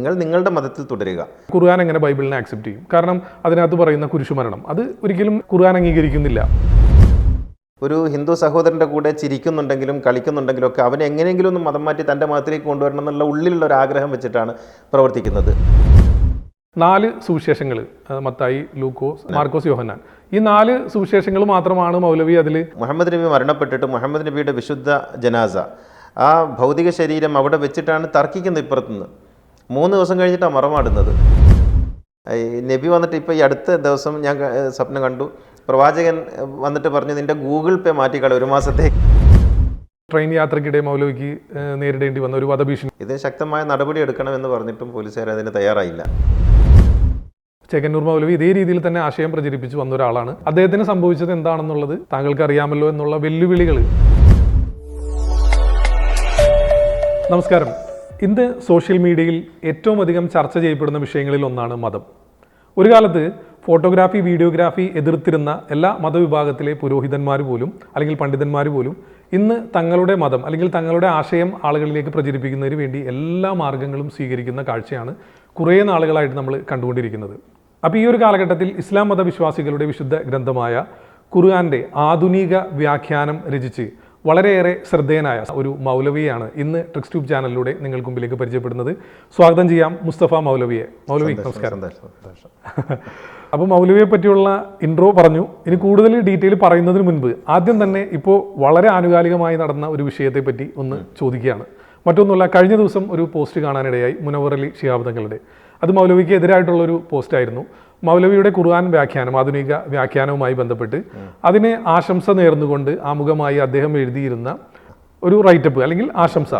നിങ്ങൾ നിങ്ങളുടെ മതത്തിൽ തുടരുക. ഖുർആൻ എങ്ങനെ ബൈബിളിനെ ആക്സെപ്റ്റ് ചെയ്യും? കാരണം അതിനകത്ത് പറയുന്ന കുരിശുമരണം. അത് ഒരിക്കലും ഖുർആൻ അംഗീകരിക്കുന്നില്ല. ഒരു ഹിന്ദു സഹോദരന്റെ കൂടെ ചിരിക്കുന്നുണ്ടെങ്കിലും കളിക്കുന്നുണ്ടെങ്കിലും ഒക്കെ അവനെ എങ്ങനെയെങ്കിലും ഒന്ന് മതം മാറ്റി തന്റെ മതത്തിലേക്ക് കൊണ്ടുവരണം എന്നുള്ള ഉള്ളിലുള്ള ഒരു ആഗ്രഹം വെച്ചിട്ടാണ് പ്രവർത്തിക്കുന്നത്. നാല് സുവിശേഷങ്ങൾ മത്തായി ലൂക്കോസ് മാർക്കോസ് യോഹന്നാൻ. ഈ നാല് സുവിശേഷങ്ങൾ മാത്രമാണ് മൗലവി അതിൽ മുഹമ്മദ് നബി മരണപ്പെട്ടിട്ട് മുഹമ്മദ് നബിയുടെ വിശുദ്ധ ജനാസ. ആ ഭൗതിക ശരീരം അവിടെ വെച്ചിട്ടാണ് തർക്കിക്കുന്നത് ഇപ്പുറത്തുനിന്ന്. മൂന്ന് ദിവസം കഴിഞ്ഞിട്ടാണ് മറമാടുന്നത്. നബി വന്നിട്ട് ഇപ്പോൾ ഈ അടുത്ത ദിവസം ഞാൻ സ്വപ്നം കണ്ടു. പ്രവാചകൻ വന്നിട്ട് പറഞ്ഞു നിന്റെ ഗൂഗിൾ പേ മാറ്റിക്കള ഒരു മാസത്തേക്ക്. ട്രെയിൻ യാത്രക്കിടെ മൗലവിക്ക് നേരിടേണ്ടി വന്ന ഒരു വധഭീഷണി. ഇതിന് ശക്തമായ നടപടി എടുക്കണമെന്ന് പറഞ്ഞിട്ടും പോലീസുകാർ അതിന് തയ്യാറായില്ല. ചെക്കന്നൂർ മൗലവി ഇതേ രീതിയിൽ തന്നെ ആശയം പ്രചരിപ്പിച്ചു വന്ന ഒരാളാണ്. അദ്ദേഹത്തിന് സംഭവിച്ചത് എന്താണെന്നുള്ളത് താങ്കൾക്ക് അറിയാമല്ലോ എന്നുള്ള വെല്ലുവിളികൾ നമസ്കാരം. ഇന്ന് സോഷ്യൽ മീഡിയയിൽ ഏറ്റവും അധികം ചർച്ച ചെയ്യപ്പെടുന്ന വിഷയങ്ങളിൽ ഒന്നാണ് മതം. ഒരു കാലത്ത് ഫോട്ടോഗ്രാഫി വീഡിയോഗ്രാഫി എതിർത്തിരുന്ന എല്ലാ മതവിഭാഗത്തിലെ പുരോഹിതന്മാർ പോലും അല്ലെങ്കിൽ പണ്ഡിതന്മാർ പോലും ഇന്ന് തങ്ങളുടെ മതം അല്ലെങ്കിൽ തങ്ങളുടെ ആശയം ആളുകളിലേക്ക് പ്രചരിപ്പിക്കുന്നതിന് വേണ്ടി എല്ലാ മാർഗങ്ങളും സ്വീകരിക്കുന്ന കാഴ്ചയാണ് കുറേ നാളുകളായിട്ട് നമ്മൾ കണ്ടുകൊണ്ടിരിക്കുന്നത്. അപ്പോൾ ഈ ഒരു കാലഘട്ടത്തിൽ ഇസ്ലാം മതവിശ്വാസികളുടെ വിശുദ്ധ ഗ്രന്ഥമായ ഖുർആന്റെ ആധുനിക വ്യാഖ്യാനം രചിച്ച് വളരെയേറെ ശ്രദ്ധേയനായ ഒരു മൗലവിയാണ് ഇന്ന് ട്രിക്സ് ട്യൂബ് ചാനലിലൂടെ നിങ്ങൾക്ക് മുമ്പിലേക്ക് പരിചയപ്പെടുന്നത്. സ്വാഗതം ചെയ്യാം മുസ്തഫ മൗലവിയെ. മൗലവി നമസ്കാരം. അപ്പോൾ മൗലവിയെ പറ്റിയുള്ള ഇൻട്രോ പറഞ്ഞു. ഇനി കൂടുതൽ ഡീറ്റെയിൽ പറയുന്നതിന് മുൻപ് ആദ്യം തന്നെ ഇപ്പോൾ വളരെ ആനുകാലികമായി നടന്ന ഒരു വിഷയത്തെ പറ്റി ഒന്ന് ചോദിക്കുകയാണ്. മറ്റൊന്നുമല്ല കഴിഞ്ഞ ദിവസം ഒരു പോസ്റ്റ് കാണാനിടയായി മുനവറലി തങ്ങളുടെ. അത് മൗലവിക്ക് എതിരായിട്ടുള്ള ഒരു പോസ്റ്റായിരുന്നു മൗലവിയുടെ ഖുർആൻ വ്യാഖ്യാനം ആധുനിക വ്യാഖ്യാനവുമായി ബന്ധപ്പെട്ട് അതിനെ ആശംസ നേർന്നുകൊണ്ട് ആമുഖമായി അദ്ദേഹം എഴുതിയിരുന്ന ഒരു റൈറ്റപ്പ് അല്ലെങ്കിൽ ആശംസ.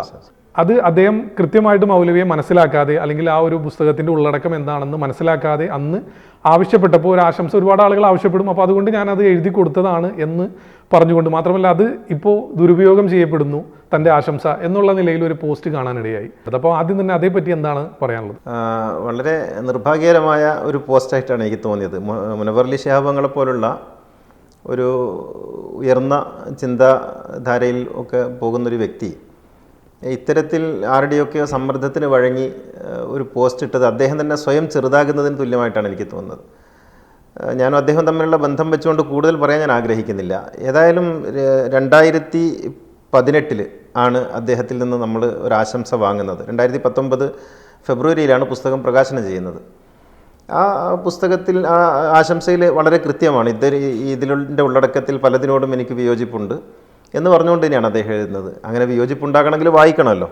അത് അദ്ദേഹം കൃത്യമായിട്ട് മൗലവിയെ മനസ്സിലാക്കാതെ അല്ലെങ്കിൽ ആ ഒരു പുസ്തകത്തിന്റെ ഉള്ളടക്കം എന്താണെന്ന് മനസ്സിലാക്കാതെ അന്ന് ആവശ്യപ്പെട്ടപ്പോൾ ഒരു ആശംസ ഒരുപാട് ആളുകൾ ആവശ്യപ്പെടും. അപ്പോൾ അതുകൊണ്ട് ഞാൻ അത് എഴുതി കൊടുത്തതാണ് എന്ന് പറഞ്ഞുകൊണ്ട് മാത്രമല്ല അത് ഇപ്പോൾ ദുരുപയോഗം ചെയ്യപ്പെടുന്നു തന്റെ ആശംസ എന്നുള്ള നിലയിൽ ഒരു പോസ്റ്റ് കാണാനിടയായി. അതപ്പോൾ ആദ്യം തന്നെ അതേപ്പറ്റി എന്താണ് പറയാനുള്ളത്? വളരെ നിർഭാഗ്യകരമായ ഒരു പോസ്റ്റായിട്ടാണ് എനിക്ക് തോന്നിയത്. മുനവർലി ശിഹാബങ്ങളെ പോലുള്ള ഒരു ഉയർന്ന ചിന്താധാരയിൽ ഒക്കെ പോകുന്നൊരു വ്യക്തി ഇത്തരത്തിൽ ആരുടെയൊക്കെയോ സമ്മർദ്ദത്തിന് വഴങ്ങി ഒരു പോസ്റ്റ് ഇട്ടത് അദ്ദേഹം തന്നെ സ്വയം ചെറുതാകുന്നതിന് തുല്യമായിട്ടാണ് എനിക്ക് തോന്നുന്നത്. ഞാനും അദ്ദേഹം തമ്മിലുള്ള ബന്ധം വെച്ചുകൊണ്ട് കൂടുതൽ പറയാൻ ഞാൻ ആഗ്രഹിക്കുന്നില്ല. ഏതായാലും രണ്ടായിരത്തി പതിനെട്ടിൽ ആണ് അദ്ദേഹത്തിൽ നിന്ന് നമ്മൾ ഒരു ആശംസ വാങ്ങുന്നത്. രണ്ടായിരത്തി പത്തൊമ്പത് ഫെബ്രുവരിയിലാണ് പുസ്തകം പ്രകാശനം ചെയ്യുന്നത്. ആ പുസ്തകത്തിൽ ആ ആശംസയിൽ വളരെ കൃത്യമാണ്. ഇത് ഇതിന്റെ ഉള്ളടക്കത്തിൽ പലതിനോടും എനിക്ക് വിയോജിപ്പുണ്ട് എന്ന് പറഞ്ഞുകൊണ്ട് തന്നെയാണ് അദ്ദേഹം എഴുതുന്നത്. അങ്ങനെ വിയോജിപ്പുണ്ടാകണമെങ്കിൽ വായിക്കണമല്ലോ.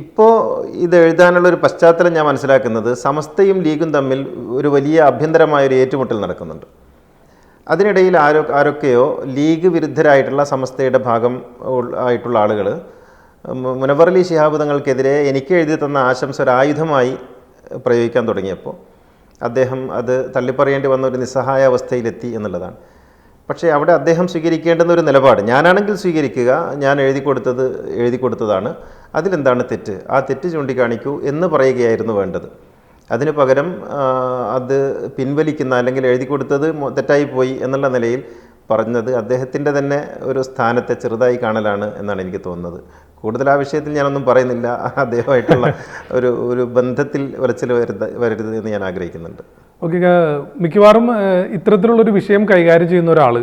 ഇപ്പോൾ ഇത് എഴുതാനുള്ള ഒരു പശ്ചാത്തലം ഞാൻ മനസ്സിലാക്കുന്നത് സമസ്തയും ലീഗും തമ്മിൽ ഒരു വലിയ ആഭ്യന്തരമായ ഒരു ഏറ്റുമുട്ടൽ നടക്കുന്നുണ്ട്. അതിനിടയിൽ ആരോ ആരൊക്കെയോ ലീഗ് വിരുദ്ധരായിട്ടുള്ള സമസ്തയുടെ ഭാഗം ആയിട്ടുള്ള ആളുകൾ മുനവറലി ശിഹാബ് തങ്ങൾക്കെതിരെ എനിക്ക് എഴുതി തന്ന ആശംസ ഒരു ആയുധമായി പ്രയോഗിക്കാൻ തുടങ്ങിയപ്പോൾ അദ്ദേഹം അത് തള്ളിപ്പറയേണ്ടി വന്ന ഒരു നിസ്സഹായ അവസ്ഥയിലെത്തി എന്നുള്ളതാണ്. പക്ഷേ അവിടെ അദ്ദേഹം സ്വീകരിക്കേണ്ടുന്ന ഒരു നിലപാട് ഞാനാണെങ്കിൽ സ്വീകരിക്കുക ഞാൻ എഴുതി കൊടുത്തത് എഴുതി കൊടുത്തതാണ്. അതിലെന്താണ് തെറ്റ്? ആ തെറ്റ് ചൂണ്ടിക്കാണിക്കൂ എന്ന് പറയുകയായിരുന്നു വേണ്ടത്. അതിന് പകരം അത് പിൻവലിക്കുന്ന അല്ലെങ്കിൽ എഴുതി കൊടുത്തത് തെറ്റായിപ്പോയി തെറ്റായി പോയി എന്നുള്ള നിലയിൽ പറഞ്ഞത് അദ്ദേഹത്തിന്റെ തന്നെ ഒരു സ്ഥാനത്തെ ചെറുതായി കാണലാണ് എന്നാണ് എനിക്ക് തോന്നുന്നത്. കൂടുതൽ ആ വിഷയത്തിൽ ഞാനൊന്നും പറയുന്നില്ല. അദ്ദേഹമായിട്ടുള്ള ഒരു ഒരു ബന്ധത്തിൽ ഉരച്ചിൽ വരുത വരരുത് എന്ന് ഞാൻ ആഗ്രഹിക്കുന്നുണ്ട്. ഓക്കെ മിക്കവാറും ഇത്തരത്തിലുള്ളൊരു വിഷയം കൈകാര്യം ചെയ്യുന്ന ഒരാൾ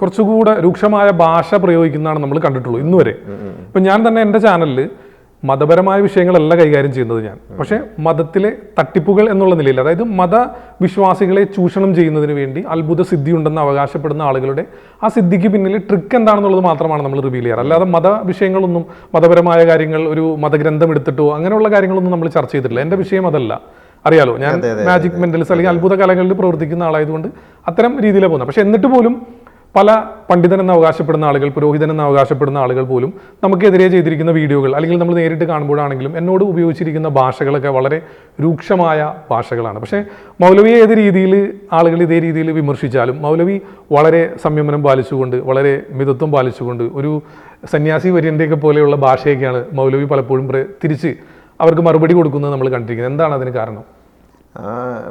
കുറച്ചുകൂടെ രൂക്ഷമായ ഭാഷ പ്രയോഗിക്കുന്നതാണ് നമ്മൾ കണ്ടിട്ടുള്ളൂ ഇന്നുവരെ. ഇപ്പം ഞാൻ തന്നെ എന്റെ ചാനലിൽ മതപരമായ വിഷയങ്ങളല്ല കൈകാര്യം ചെയ്യുന്നത് ഞാൻ. പക്ഷേ മതത്തിലെ തട്ടിപ്പുകൾ എന്നുള്ള നിലയിൽ അതായത് മതവിശ്വാസികളെ ചൂഷണം ചെയ്യുന്നതിന് വേണ്ടി അത്ഭുത സിദ്ധി ഉണ്ടെന്ന് അവകാശപ്പെടുന്ന ആളുകളുടെ ആ സിദ്ധിക്ക് പിന്നിൽ ട്രിക്ക് എന്താണെന്നുള്ളത് മാത്രമാണ് നമ്മൾ റിവീൽ ചെയ്യാറ്. അല്ലാതെ മത വിഷയങ്ങളൊന്നും മതപരമായ കാര്യങ്ങൾ ഒരു മതഗ്രന്ഥം എടുത്തിട്ടോ അങ്ങനെയുള്ള കാര്യങ്ങളൊന്നും നമ്മൾ ചർച്ച ചെയ്തിട്ടില്ല. എന്റെ വിഷയം അതല്ല. അറിയാലോ. ഞാൻ മാജിക് മെന്റൽസ് അല്ലെങ്കിൽ അത്ഭുത കലകളിൽ പ്രവർത്തിക്കുന്ന ആളായതുകൊണ്ട് അത്തരം രീതിയിലാണ് പോകുന്നത്. പക്ഷെ എന്നിട്ട് പോലും പല പണ്ഡിതൻ എന്ന് അവകാശപ്പെടുന്ന ആളുകൾ പുരോഹിതൻ എന്ന് അവകാശപ്പെടുന്ന ആളുകൾ പോലും നമുക്കെതിരെ ചെയ്തിരിക്കുന്ന വീഡിയോകൾ അല്ലെങ്കിൽ നമ്മൾ നേരിട്ട് കാണുമ്പോഴാണെങ്കിലും എന്നോട് ഉപയോഗിച്ചിരിക്കുന്ന ഭാഷകളൊക്കെ വളരെ രൂക്ഷമായ ഭാഷകളാണ്. പക്ഷേ മൗലവി ഏത് രീതിയിൽ ആളുകൾ ഇതേ രീതിയിൽ വിമർശിച്ചാലും മൗലവി വളരെ സംയമനം പാലിച്ചുകൊണ്ട് വളരെ മിതത്വം പാലിച്ചുകൊണ്ട് ഒരു സന്യാസി വര്യന്റെയൊക്കെ പോലെയുള്ള ഭാഷയൊക്കെയാണ് മൗലവി പലപ്പോഴും തിരിച്ച് അവർക്ക് മറുപടി കൊടുക്കുന്നത് നമ്മൾ കണ്ടിരിക്കുന്നത്. എന്താണ് അതിന് കാരണം?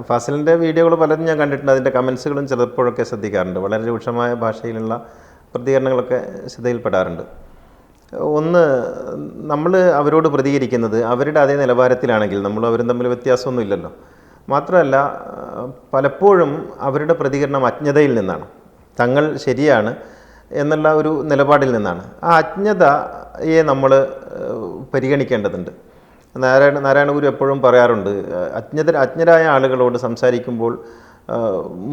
ഫാസിലിന്റെ വീഡിയോകൾ പലതും ഞാൻ കണ്ടിട്ടുണ്ട്. അതിന്റെ കമൻസുകളും ചിലപ്പോഴൊക്കെ ശ്രദ്ധിക്കാറുണ്ട്. വളരെ രൂക്ഷമായ ഭാഷയിലുള്ള പ്രതികരണങ്ങളൊക്കെ ശ്രദ്ധയിൽപ്പെടാറുണ്ട്. ഒന്ന് നമ്മൾ അവരോട് പ്രതികരിക്കുന്നത് അവരുടെ അതേ നിലവാരത്തിലാണെങ്കിൽ നമ്മൾ അവരും തമ്മിൽ വ്യത്യാസമൊന്നുമില്ലല്ലോ മാത്രമല്ല പലപ്പോഴും അവരുടെ പ്രതികരണം അജ്ഞതയിൽ നിന്നാണ്. തങ്ങൾ ശരിയാണ് എന്നുള്ള ഒരു നിലപാടിൽ നിന്നാണ്. ആ അജ്ഞതയെ നമ്മൾ പരിഗണിക്കേണ്ടതുണ്ട്. നാരായണ നാരായണ ഗുരു എപ്പോഴും പറയാറുണ്ട് അജ്ഞത അജ്ഞരായ ആളുകളോട് സംസാരിക്കുമ്പോൾ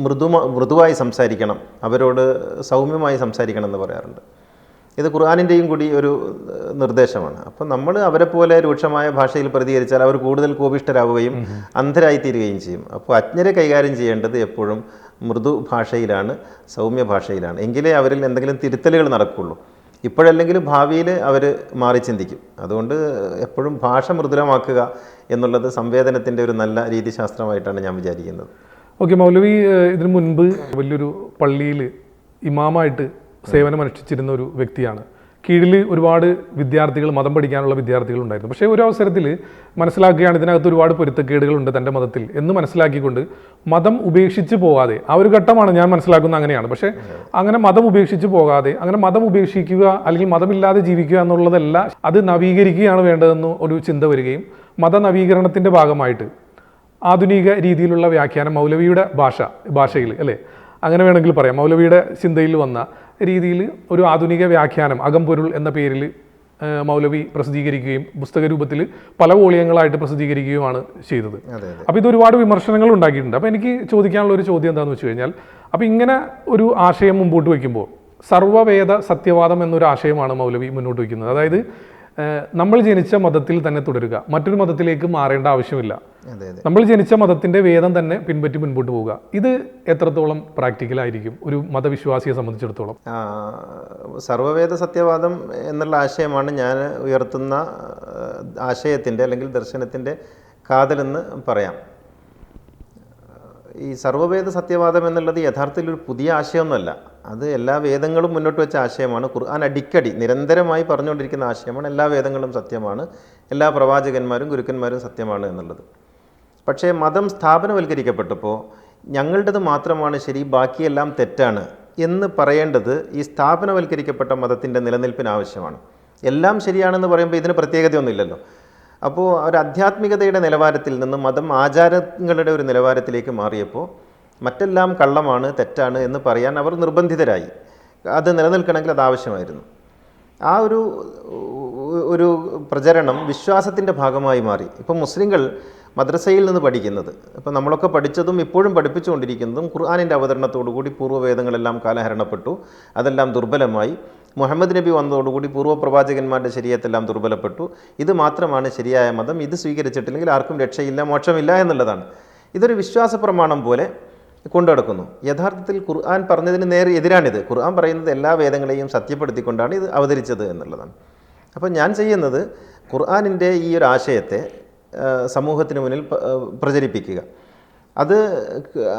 മൃദു മൃദുവായി സംസാരിക്കണം അവരോട് സൗമ്യമായി സംസാരിക്കണം എന്ന് പറയാറുണ്ട്. ഇത് ഖുർആാനിന്റെയും കൂടി ഒരു നിർദ്ദേശമാണ്. അപ്പം നമ്മൾ അവരെ പോലെ രൂക്ഷമായ ഭാഷയിൽ പ്രതികരിച്ചാൽ അവർ കൂടുതൽ കോപിഷ്ടരാവുകയും അന്ധരായിത്തീരുകയും ചെയ്യും. അപ്പോൾ അജ്ഞരെ കൈകാര്യം ചെയ്യേണ്ടത് എപ്പോഴും മൃദു ഭാഷയിലാണ് സൗമ്യ ഭാഷയിലാണ്. എങ്കിലേ അവരിൽ എന്തെങ്കിലും തിരുത്തലുകൾ നടക്കുകയുള്ളൂ ഇപ്പോഴല്ലെങ്കിലും ഭാവിയിൽ അവർ മാറി ചിന്തിക്കും. അതുകൊണ്ട് എപ്പോഴും ഭാഷ മൃദുലമാക്കുക എന്നുള്ളത് സംവേദനത്തിന്റെ ഒരു നല്ല രീതിശാസ്ത്രമായിട്ടാണ് ഞാൻ വിചാരിക്കുന്നത്. ഓക്കെ മൗലവി ഇതിനു മുൻപ് വലിയൊരു പള്ളിയിൽ ഇമാമായിട്ട് സേവനമനുഷ്ഠിച്ചിരുന്ന ഒരു വ്യക്തിയാണ്. കീഴിൽ ഒരുപാട് വിദ്യാർത്ഥികൾ മതം പഠിക്കാനുള്ള വിദ്യാർത്ഥികൾ ഉണ്ടായിരുന്നു പക്ഷേ ഒരു അവസരത്തിൽ മനസ്സിലാക്കുകയാണ് ഇതിനകത്ത് ഒരുപാട് പൊരുത്തക്കേടുകളുണ്ട് തന്റെ മതത്തിൽ എന്ന് മനസ്സിലാക്കിക്കൊണ്ട് മതം ഉപേക്ഷിച്ച് പോകാതെ ആ ഒരു ഘട്ടമാണ് ഞാൻ മനസ്സിലാക്കുന്നത് അങ്ങനെയാണ്. പക്ഷേ അങ്ങനെ മതം ഉപേക്ഷിച്ച് പോകാതെ അങ്ങനെ മതം ഉപേക്ഷിക്കുക അല്ലെങ്കിൽ മതമില്ലാതെ ജീവിക്കുക എന്നുള്ളതല്ല അത് നവീകരിക്കുകയാണ് വേണ്ടതെന്ന് ഒരു ചിന്ത വരികയും മത നവീകരണത്തിന്റെ ഭാഗമായിട്ട് ആധുനിക രീതിയിലുള്ള വ്യാഖ്യാനം മൗലവിയുടെ ഭാഷ ഭാഷയിൽ അല്ലേ? അങ്ങനെ വേണമെങ്കിൽ പറയാം. മൗലവിയുടെ ചിന്തയിൽ വന്ന രീതിയിൽ ഒരു ആധുനിക വ്യാഖ്യാനം അകംപൊരുൾ എന്ന പേരിൽ മൗലവി പ്രസിദ്ധീകരിക്കുകയും പുസ്തക രൂപത്തിൽ പല വോളിയങ്ങളായിട്ട് പ്രസിദ്ധീകരിക്കുകയുമാണ് ചെയ്തത്. അപ്പോൾ ഇത് ഒരുപാട് വിമർശനങ്ങൾ ഉണ്ടാക്കിയിട്ടുണ്ട്. അപ്പോൾ എനിക്ക് ചോദിക്കാനുള്ള ഒരു ചോദ്യം എന്താണെന്ന് വെച്ച് കഴിഞ്ഞാൽ അപ്പോൾ ഇങ്ങനെ ഒരു ആശയം മുമ്പോട്ട് വയ്ക്കുമ്പോൾ സർവവേദ സത്യവാദം എന്നൊരു ആശയമാണ് മൗലവി മുന്നോട്ട് വയ്ക്കുന്നത്. അതായത് നമ്മൾ ജനിച്ച മതത്തിൽ തന്നെ തുടരുക. മറ്റൊരു മതത്തിലേക്ക് മാറേണ്ട ആവശ്യമില്ല. നമ്മൾ ജനിച്ച മതത്തിന്റെ വേദം തന്നെ പിൻപറ്റി മുൻപോട്ട് പോവുക. ഇത് എത്രത്തോളം പ്രാക്ടിക്കൽ ആയിരിക്കും? ഒരു മതവിശ്വാസിയെ സംബന്ധിച്ചിടത്തോളം. സർവവേദ സത്യവാദം എന്നുള്ള ആശയമാണ് ഞാൻ ഉയർത്തുന്ന ആശയത്തിന്റെ അല്ലെങ്കിൽ ദർശനത്തിന്റെ കാതലെന്ന് പറയാം. ഈ സർവവേദ സത്യവാദം എന്നുള്ളത് യഥാർത്ഥത്തിൽ ഒരു പുതിയ ആശയമൊന്നുമല്ല. അത് എല്ലാ വേദങ്ങളും മുന്നോട്ട് വെച്ച ആശയമാണ്. ഖുർആൻ അടിക്കടി നിരന്തരമായി പറഞ്ഞുകൊണ്ടിരിക്കുന്ന ആശയമാണ്. എല്ലാ വേദങ്ങളും സത്യമാണ്. എല്ലാ പ്രവാചകന്മാരും ഗുരുക്കന്മാരും സത്യമാണ് എന്നുള്ളത്. പക്ഷേ മതം സ്ഥാപനവൽക്കരിക്കപ്പെട്ടപ്പോൾ ഞങ്ങളുടേത് മാത്രമാണ് ശരി ബാക്കിയെല്ലാം തെറ്റാണ് എന്ന് പറയേണ്ടത് ഈ സ്ഥാപനവൽക്കരിക്കപ്പെട്ട മതത്തിന്റെ നിലനിൽപ്പിന് ആവശ്യമാണ്. എല്ലാം ശരിയാണെന്ന് പറയുമ്പോൾ ഇതിന് പ്രത്യേകതയൊന്നുമില്ലല്ലോ. അപ്പോൾ ഒരു ആധ്യാത്മികതയുടെ നിലവാരത്തിൽ നിന്ന് മതം ആചാരങ്ങളുടെ ഒരു നിലവാരത്തിലേക്ക് മാറിയപ്പോൾ മറ്റെല്ലാം കള്ളമാണ് തെറ്റാണ് എന്ന് പറയാൻ അവർ നിർബന്ധിതരായി. അത് നിലനിൽക്കണമെങ്കിൽ അത് ആവശ്യമായിരുന്നു. ആ ഒരു ഒരു പ്രചരണം വിശ്വാസത്തിന്റെ ഭാഗമായി മാറി. ഇപ്പം മുസ്ലിങ്ങൾ മദ്രസയിൽ നിന്ന് പഠിക്കുന്നത് ഇപ്പം നമ്മളൊക്കെ പഠിച്ചതും ഇപ്പോഴും പഠിപ്പിച്ചുകൊണ്ടിരിക്കുന്നതും ഖുർആാനിന്റെ അവതരണത്തോടുകൂടി പൂർവവേദങ്ങളെല്ലാം കാലഹരണപ്പെട്ടു അതെല്ലാം ദുർബലമായി. മുഹമ്മദ് നബി വന്നതോടുകൂടി പൂർവ പ്രവാചകന്മാരുടെ ശരീരത്തെല്ലാം ദുർബലപ്പെട്ടു. ഇത് മാത്രമാണ് ശരിയായ മതം. ഇത് സ്വീകരിച്ചിട്ടില്ലെങ്കിൽ ആർക്കും രക്ഷയില്ല മോക്ഷമില്ല എന്നുള്ളതാണ്. ഇതൊരു വിശ്വാസ പ്രമാണം പോലെ കൊണ്ടുനടക്കുന്നു. യഥാർത്ഥത്തിൽ ഖുർആൻ പറഞ്ഞതിന് നേരെ എതിരാണിത്. ഖുർആൻ പറയുന്നത് എല്ലാ വേദങ്ങളെയും സത്യപ്പെടുത്തിക്കൊണ്ടാണ് ഇത് അവതരിച്ചത് എന്നുള്ളതാണ്. അപ്പോൾ ഞാൻ ചെയ്യുന്നത് ഖുർആാനിന്റെ ഈ ഒരു ആശയത്തെ സമൂഹത്തിന് മുന്നിൽ പ്രചരിപ്പിക്കുക. അത്